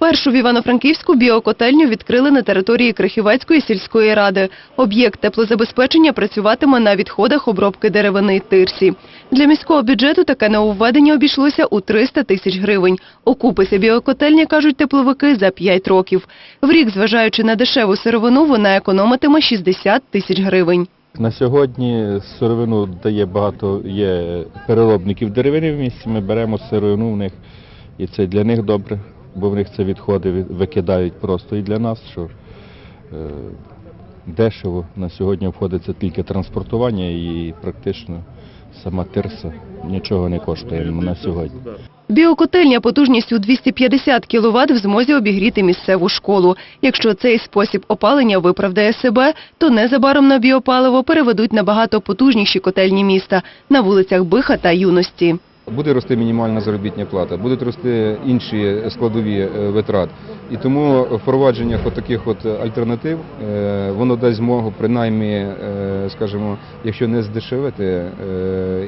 Першу в Івано-Франківську біокотельню відкрили на території Крихівецької сільської ради. Об'єкт теплозабезпечення працюватиме на відходах обробки деревини тирсі. Для міського бюджету таке нововведення обійшлося у 300 тисяч гривень. Окупиться біокотельня, кажуть тепловики, за 5 років. В рік, зважаючи на дешеву сировину, вона економитиме 60 тисяч гривень. На сьогодні сировину дає багато є переробників деревини в місті. Ми беремо сировину в них, і це для них добре, бо в них це відходи ви- викидають просто і для нас, що е, дешево на сьогодні обходиться тільки транспортування і практично сама тирса нічого не коштує на сьогодні. Біокотельня потужністю 250 кВт в змозі обігріти місцеву школу. Якщо цей спосіб опалення виправдає себе, то незабаром на біопаливо переведуть набагато потужніші котельні міста на вулицях Биха та Юності. Буде рости мінімальна заробітня плата, будуть рости інші складові е, витрат. І тому впровадження от таких от альтернатив, е, воно дасть змогу, принаймні, е, скажімо, якщо не здешевити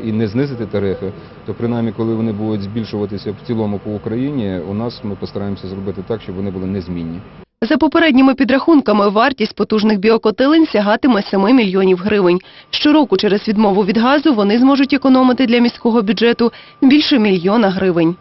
і не знизити тарифи, то принаймні, коли вони будуть збільшуватися в цілому по Україні, у нас ми постараємося зробити так, щоб вони були незмінні. За попередніми підрахунками, вартість потужних біокотелень сягатиме 7 мільйонів гривень. Щороку через відмову від газу вони зможуть економити для міського бюджету більше мільйона гривень.